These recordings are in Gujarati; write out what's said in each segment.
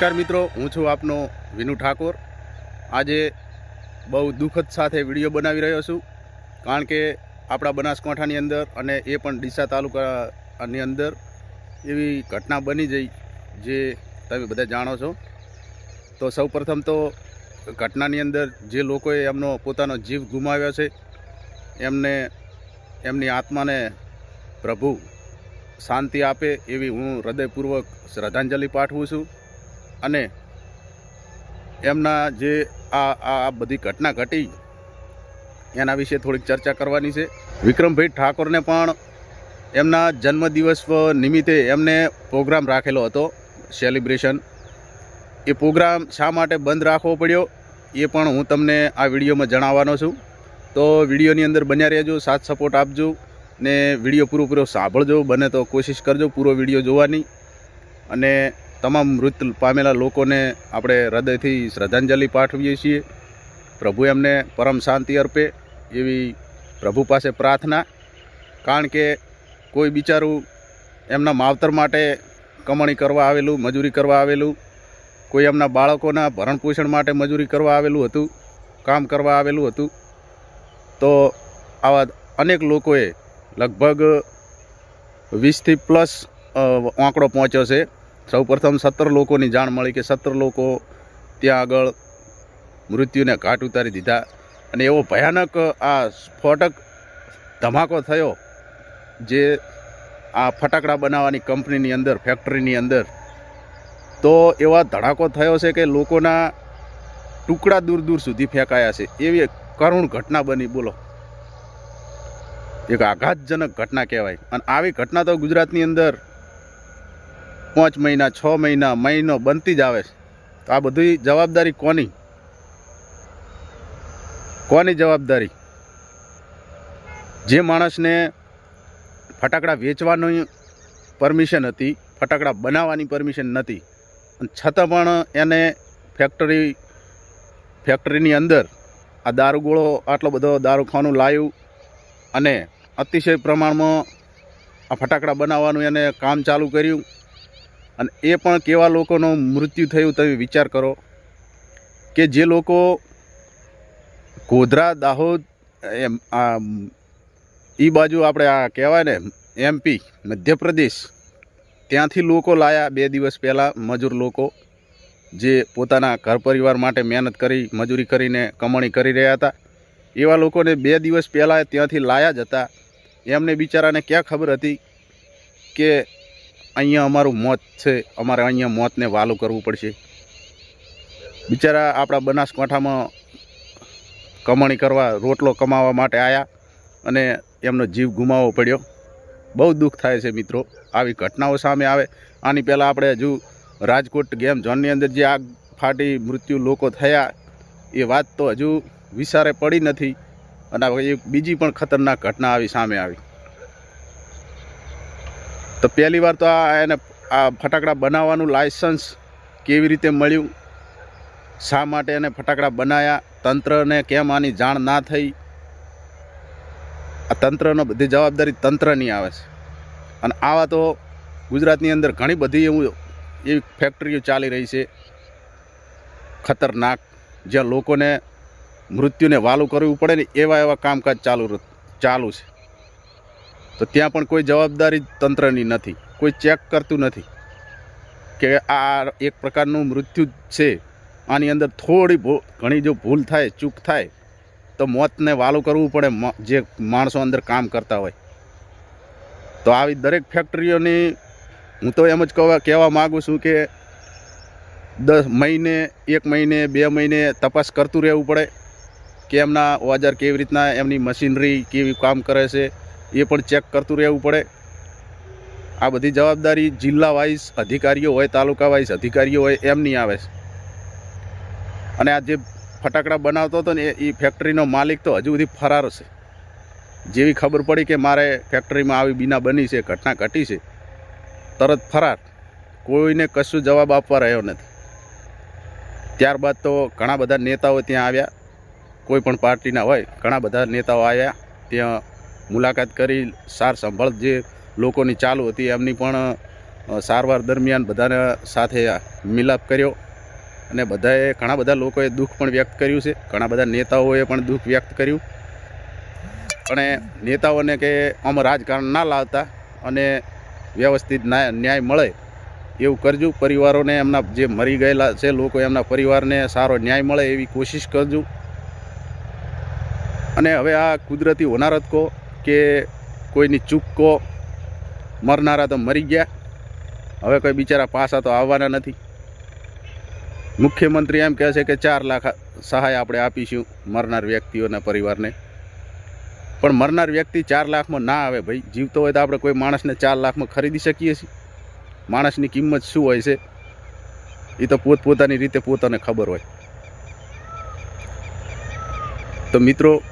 નમસ્કાર મિત્રો, હું છું આપનો વિનુ ઠાકોર. આજે બહુ દુઃખદ સાથે વીડિયો બનાવી રહ્યો છું, કારણ કે આપણા બનાસકાંઠાની અંદર અને એ પણ ડીસા તાલુકાની અંદર એવી ઘટના બની જઈ, જે તમે બધા જાણો છો. તો સૌ પ્રથમ તો ઘટનાની અંદર જે લોકોએ એમનો પોતાનો જીવ ગુમાવ્યો છે, એમને, એમની આત્માને પ્રભુ શાંતિ આપે એવી હું હૃદયપૂર્વક શ્રદ્ધાંજલિ પાઠવું છું. અને એમના જે આ આ બધી ઘટના ઘટી, એના વિશે થોડીક ચર્ચા કરવાની છે. વિક્રમભાઈ ઠાકોરને પણ એમના જન્મદિવસ નિમિત્તે એમને પ્રોગ્રામ રાખેલો હતો, સેલિબ્રેશન. એ પ્રોગ્રામ શા માટે બંધ રાખવો પડ્યો, એ પણ હું તમને આ વિડીયોમાં જણાવવાનો છું. તો વિડીયોની અંદર બન્યા રહેજો, સાથ સપોર્ટ આપજો, ને વીડિયો પૂરો પૂરો સાંભળજો, બને તો કોશિશ કરજો, પૂરો વીડિયો જોવાની. અને તમામ મૃત પામેલા લોકોને આપણે હૃદયથી શ્રદ્ધાંજલિ પાઠવીએ છીએ. પ્રભુ એમને પરમ શાંતિ અર્પે એવી પ્રભુ પાસે પ્રાર્થના. કારણ કે કોઈ બિચારું એમના માવતર માટે કમાણી કરવા આવેલું, મજૂરી કરવા આવેલું, કોઈ એમના બાળકોના ભરણપોષણ માટે મજૂરી કરવા આવેલું હતું, કામ કરવા આવેલું હતું, તો આવા અનેક લોકોએ લગભગ વીસથી પ્લસ આંકડો પહોંચ્યો છે. સૌ પ્રથમ સત્તર લોકોની જાણ મળી કે સત્તર લોકો ત્યાં આગળ મૃત્યુને ઘાટ ઉતારી દીધા. અને એવો ભયાનક આ સ્ફોટક ધમાકો થયો જે આ ફટાકડા બનાવવાની કંપનીની અંદર, ફેક્ટરીની અંદર. તો એવા ધડાકો થયો છે કે લોકોના ટુકડા દૂર દૂર સુધી ફેંકાયા છે. એવી એક કરુણ ઘટના બની, બોલો. એક આઘાતજનક ઘટના કહેવાય. અને આવી ઘટના તો ગુજરાતની અંદર પાંચ મહિના, છ મહિના, મહિનો બનતી જ આવે છે. તો આ બધી જવાબદારી કોની? કોની જવાબદારી? જે માણસને ફટાકડા વેચવાની પરમિશન હતી, ફટાકડા બનાવવાની પરમિશન નથી અને છતાં પણ એને ફેક્ટરી, ફેક્ટરીની અંદર આ દારૂગોળો, આટલો બધો દારૂખાનું લાવ્યું અને અતિશય પ્રમાણમાં આ ફટાકડા બનાવવાનું એને કામ ચાલુ કર્યું અને એ પણ કેવા લોકોનું મૃત્યુ થયું તમે વિચાર કરો કે જે લોકો ગોધરા, દાહોદ, એમ, આ એ બાજુ આપણે આ કહેવાય ને એમપી મધ્યપ્રદેશ, ત્યાંથી લોકો લાયા બે દિવસ પહેલાં મજૂર લોકો, જે પોતાના ઘર પરિવાર માટે મહેનત કરી, મજૂરી કરીને કમાણી કરી રહ્યા હતા. એવા લોકોને બે દિવસ પહેલાં ત્યાંથી લાયા જ હતા. એમને બિચારાને ક્યાં ખબર હતી કે અહીંયા અમારું મોત છે. અમારે અહીંયા મોતને વાલું કરવું પડશે. બિચારા આપણા બનાસકાંઠામાં કમાણી કરવા, રોટલો કમાવા માટે આવ્યા અને એમનો જીવ ગુમાવવો પડ્યો. બહુ દુઃખ થાય છે મિત્રો. આવી ઘટનાઓ સામે આવે. આની પહેલાં આપણે હજુ રાજકોટ ગેમ ઝોનની અંદર જે આગ ફાટી મૃત્યુ લોકો થયા, એ વાત તો હજુ વિસારે પડી નથી. અને એક બીજી પણ ખતરનાક ઘટના આવી સામે આવી. તો પહેલી વાર તો આ એને આ ફટાકડા બનાવવાનું લાયસન્સ કેવી રીતે મળ્યું? શા માટે એને ફટાકડા બનાવ્યા તંત્રને કેમ આની જાણ ના થઈ? આ તંત્રનો બધી જવાબદારી તંત્રની આવે છે. અને આવા તો ગુજરાતની અંદર ઘણી બધી એવું એવી ફેક્ટરીઓ ચાલી રહી છે. ખતરનાક, જ્યાં લોકોને મૃત્યુને વાલું કરવું પડે ને એવા એવા કામકાજ ચાલુ ચાલુ છે. તો ત્યાં પણ કોઈ જવાબદારી તંત્રની નથી. કોઈ ચેક કરતું નથી કે આ એક પ્રકારનું મૃત્યુ છે. આની અંદર થોડી ઘણી જો ભૂલ થાય, ચૂક થાય, તો મોતને વાલું કરવું પડે જે માણસો અંદર કામ કરતા હોય. તો આવી દરેક ફેક્ટરીઓની હું તો એમ જ કહેવા કહેવા માગું છું કે દસ મહિને, એક મહિને, બે મહિને તપાસ કરતું રહેવું પડે કે એમના ઓજાર કેવી રીતના, એમની મશીનરી કેવી કામ કરે છે. એ પણ ચેક કરતું રહેવું પડે. આ બધી જવાબદારી જિલ્લા વાઇઝ અધિકારીઓ હોય તાલુકા વાઇઝ અધિકારીઓ હોય એમની આવે. છે અને આ જે ફટાકડા બનાવતો હતો ને, એ ફેક્ટરીનો માલિક તો હજુ સુધી ફરાર છે જેવી ખબર પડી કે મારે ફેક્ટરીમાં આવી બીના બની છે, ઘટના ઘટી છે, તરત ફરાર. કોઈને કશું જવાબ આપવા રહ્યો નથી. ત્યારબાદ તો ઘણા બધા નેતાઓ ત્યાં આવ્યા. કોઈ પણ પાર્ટીના હોય, ઘણા બધા નેતાઓ આવ્યા. ત્યાં મુલાકાત કરી, સાર સંભાળ જે લોકોની ચાલુ હતી એમની પણ સારવાર દરમિયાન બધાના સાથે મિલાપ કર્યો. અને બધાએ, ઘણા બધા લોકોએ દુઃખ પણ વ્યક્ત કર્યું છે. ઘણા બધા નેતાઓએ પણ દુઃખ વ્યક્ત કર્યું. અને નેતાઓને કે આમ રાજકારણ ના લાવતા અને વ્યવસ્થિત ન્યાય મળે એવું કરજો. પરિવારોને એમના જે મરી ગયેલા છે, લોકો એમના પરિવારને સારો ન્યાય મળે એવી કોશિશ કરજો. અને હવે આ કુદરતી હોનારત કહો કે કોઈની ચૂક મરનારા તો મરી ગયા. હવે કોઈ બિચારા પાસા તો આવવાના નથી. મુખ્યમંત્રી એમ કહે છે કે ચાર લાખ સહાય આપણે આપીશું મરનાર વ્યક્તિઓના પરિવારને. પણ મરનાર વ્યક્તિ ચાર લાખમાં ના આવે ભાઈ. જીવતો હોય તો આપણે કોઈ માણસને ચાર લાખમાં ખરીદી શકીએ છીએ. માણસની કિંમત શું હોય છે? એ તો પોતપોતાની રીતે પોતાને ખબર હોય. તો મિત્રો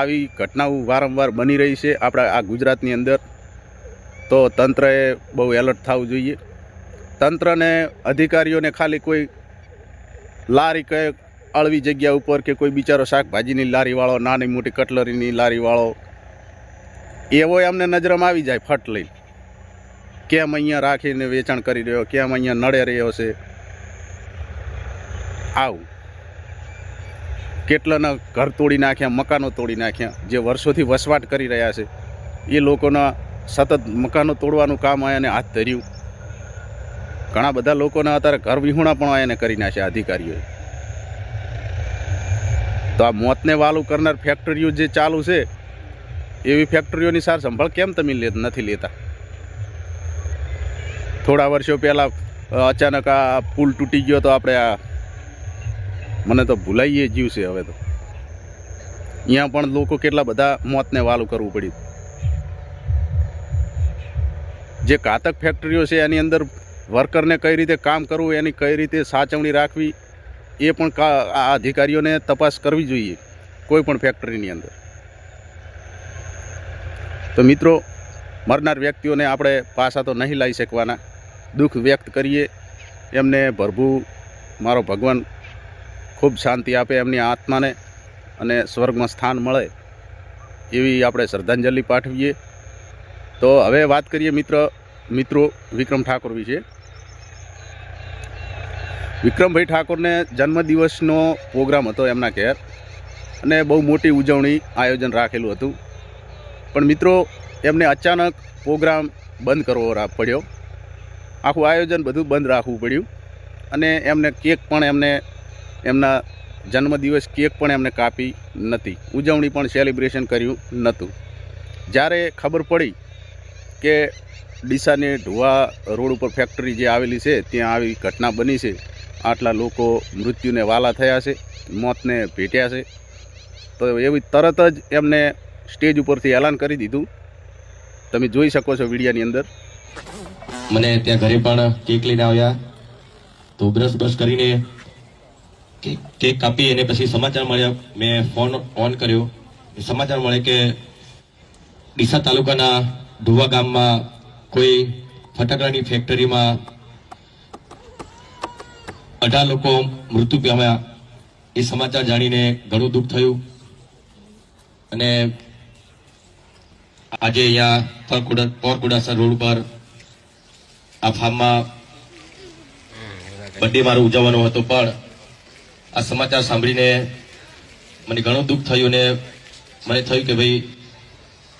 આવી ઘટનાઓ વારંવાર બની રહી છે આપણા આ ગુજરાતની અંદર. તો તંત્રએ બહુ એલર્ટ થવું જોઈએ. તંત્રને અધિકારીઓને ખાલી કોઈ લારી કે અળવી જગ્યા ઉપર કે કોઈ બિચારો શાકભાજીની લારીવાળો નાની મોટી કટલરીની લારીવાળો એવો એમને નજરમાં આવી જાય ફટ લઈ કેમ અહીંયા રાખીને વેચાણ કરી રહ્યો, કેમ અહીંયા નડે રહ્યો છે? આવું. કેટલાના ઘર તોડી નાખ્યા, મકાનો તોડી નાખ્યા, જે વર્ષોથી વસવાટ કરી રહ્યા છે, એ લોકોના સતત મકાનો તોડવાનું કામ આયાને હાથ ધર્યું. ઘણા બધા લોકોના અત્યારે ઘર વિહોણા પણ આયાને કરી નાખ્યા અધિકારીઓએ. તો આ મોતને વાલું કરનાર ફેક્ટરીઓ જે ચાલુ છે, એવી ફેક્ટરીઓની સાર સંભાળ કેમ તમે નથી લેતા? થોડા વર્ષો પહેલાં અચાનક આ પુલ તૂટી ગયો તો આપણે આ મને તો ભૂલાઈએ જીવ છે હવે તો. અહીંયા પણ લોકો કેટલા બધા મોતને વાલું કરવું પડ્યું. જે ઘાતક ફેક્ટરીઓ છે એની અંદર વર્કરને કઈ રીતે કામ કરવું, એની કઈ રીતે સાચવણી રાખવી, એ પણ આ અધિકારીઓને તપાસ કરવી જોઈએ કોઈ પણ ફેક્ટરીની અંદર. તો મિત્રો, મરનાર વ્યક્તિઓને આપણે પાછા તો નહીં લાવી શકવાના. દુઃખ વ્યક્ત કરીએ. એમને ભરભૂ મારો ભગવાન ખૂબ શાંતિ આપે એમની આત્માને અને સ્વર્ગમાં સ્થાન મળે એવી આપણે શ્રદ્ધાંજલિ પાઠવીએ. તો હવે વાત કરીએ મિત્ર, મિત્રો વિક્રમ ઠાકોર વિશે. વિક્રમભાઈ ઠાકોરને જન્મદિવસનો પ્રોગ્રામ હતો એમના ઘેર અને બહુ મોટી ઉજવણી આયોજન રાખેલું હતું. પણ મિત્રો, એમને અચાનક પ્રોગ્રામ બંધ કરવો પડ્યો. આખું આયોજન બધું બંધ રાખવું પડ્યું અને એમને કેક પણ એમને એમના જન્મદિવસ કેક પણ એમને કાપી નથી. ઉજવણી પણ સેલિબ્રેશન કર્યું નહોતું. જ્યારે ખબર પડી કે ડીસાની ઢુવા રોડ ઉપર ફેક્ટરી જે આવેલી છે, ત્યાં આવી ઘટના બની છે, આટલા લોકો મૃત્યુને વાલા થયા છે, મોતને ભેટ્યા છે, તો એવી તરત જ એમને સ્ટેજ ઉપરથી એલાન કરી દીધું. તમે જોઈ શકો છો વિડીયાની અંદર. મને ત્યાં ઘરે પણ કેક લઈને આવ્યા. તો બ્રશ બ્રશ કરીને કેક કાપી અને પછી સમાચાર મળ્યા. મેં ફોન ઓન કર્યો. સમાચાર મળે કે ડીસા તાલુકાના ધુવા ગામમાં કોઈ ફટાકડાની ફેક્ટરીમાં અઢાર લોકો મૃત્યુ પામ્યા. એ સમાચાર જાણીને ઘણું દુઃખ થયું. અને આજે અહીંયા પરકુડા પોરકુડાસર રોડ પર આ ફાર્મમાં બર્થડે મારો ઉજવવાનો હતો પણ આ સમાચાર સાંભળીને મને ઘણું દુઃખ થયું અને મને થયું કે ભાઈ,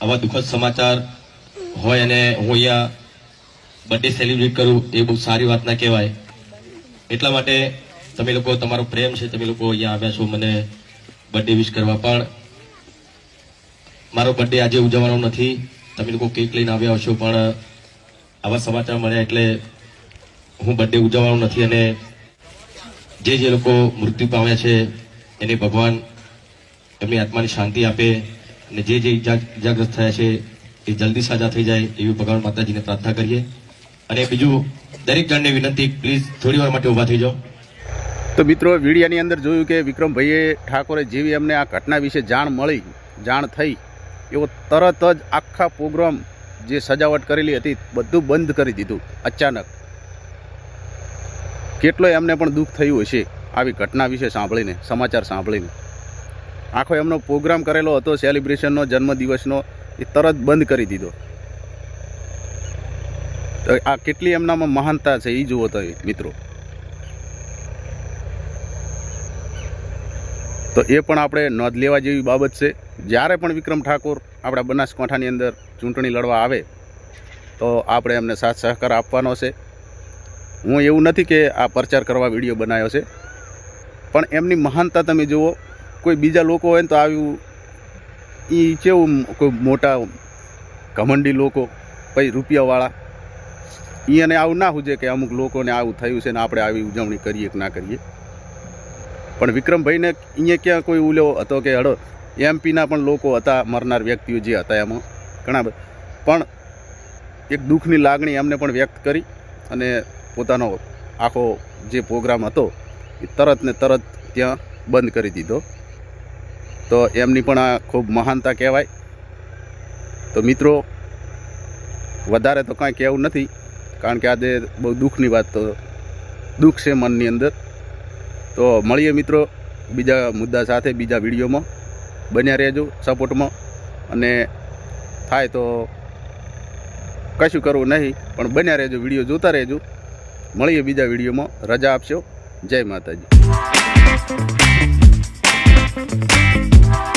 આવા દુઃખદ સમાચાર હોય અને હું અહીંયા બર્થડે સેલિબ્રેટ કરું એ બહુ સારી વાત ના કહેવાય. એટલા માટે તમે લોકો, તમારો પ્રેમ છે, તમે લોકો અહીંયા આવ્યા છો, મને બર્થડે વિશ કરવા. પણ મારો બર્થડે આજે ઉજવવાનો નથી. તમે લોકો કેક લઈને આવ્યા હશો, પણ આવા સમાચાર મળ્યા એટલે હું બર્થડે ઉજવવાનો નથી અને જે જે લોકો મૃત્યુ પામ્યા છે, એને ભગવાન એમની આત્માની શાંતિ આપે અને જે જે ઈજાગ્રસ્ત થયા છે, એ જલ્દી સાજા થઈ જાય એવી ભગવાન માતાજીને પ્રાર્થના કરીએ. અને બીજું, દરેક જણને વિનંતી પ્લીઝ થોડી વાર માટે ઊભા થઈ જાઓ તો મિત્રો, વિડીયાની અંદર જોયું કે વિક્રમભાઈએ ઠાકોરે જેવી અમને આ ઘટના વિશે જાણ મળી, જાણ થઈ, એવો તરત જ આખા પ્રોગ્રામ જે સજાવટ કરેલી હતી, બધું બંધ કરી દીધું, અચાનક. કેટલો એમને પણ દુઃખ થયું હશે. આવી ઘટના વિશે સાંભળીને, સમાચાર સાંભળીને. આખો એમનો પ્રોગ્રામ કરેલો હતો, સેલિબ્રેશનનો, જન્મદિવસનો, એ તરત બંધ કરી દીધો. તો આ કેટલી એમનામાં મહાનતા છે એ જુઓ તો મિત્રો. તો એ પણ આપણે નોંધ લેવા જેવી બાબત છે. જ્યારે પણ વિક્રમ ઠાકોર આપણા બનાસકાંઠાની અંદર ચૂંટણી લડવા આવે, તો આપણે એમને સાથ સહકાર આપવાનો છે. હું એવું નથી કે આ પ્રચાર કરવા વીડિયો બનાવ્યો છે. પણ એમની મહાનતા તમે જુઓ, કોઈ બીજા લોકો હોય ને તો આવ્યું એ કેવું કોઈ મોટા ઘમંડી લોકો, પછી રૂપિયાવાળા એને આવું ના સુજે કે અમુક લોકોને આવું થયું છે ને આપણે આવી ઉજવણી કરીએ કે ના કરીએ. પણ વિક્રમભાઈને અહીંયા ક્યાં કોઈ ઉલ્યો હતો કે હડો એમપીના પણ લોકો હતા, મરનાર વ્યક્તિઓ જે હતા એમાં, ઘણા બધા. પણ એક દુઃખની લાગણી એમને પણ વ્યક્ત કરી અને પોતાનો આખો જે પ્રોગ્રામ હતો એ તરત ને તરત ત્યાં બંધ કરી દીધો. તો એમની પણ આ ખૂબ મહાનતા કહેવાય. તો મિત્રો, વધારે તો કાંઈ કહેવું નથી, કારણ કે આજે બહુ દુઃખની વાત તો, દુઃખ છે મનની અંદર. તો મળીએ મિત્રો બીજા મુદ્દા સાથે, બીજા વિડીયોમાં. બન્યા રહેજો સપોર્ટમાં. અને થાય તો કશું કરવું નહીં, પણ બન્યા રહેજો, વીડિયો જોતા રહેજો. મળીએ બીજા વિડીયોમાં. રજા આપશો. જય માતાજી.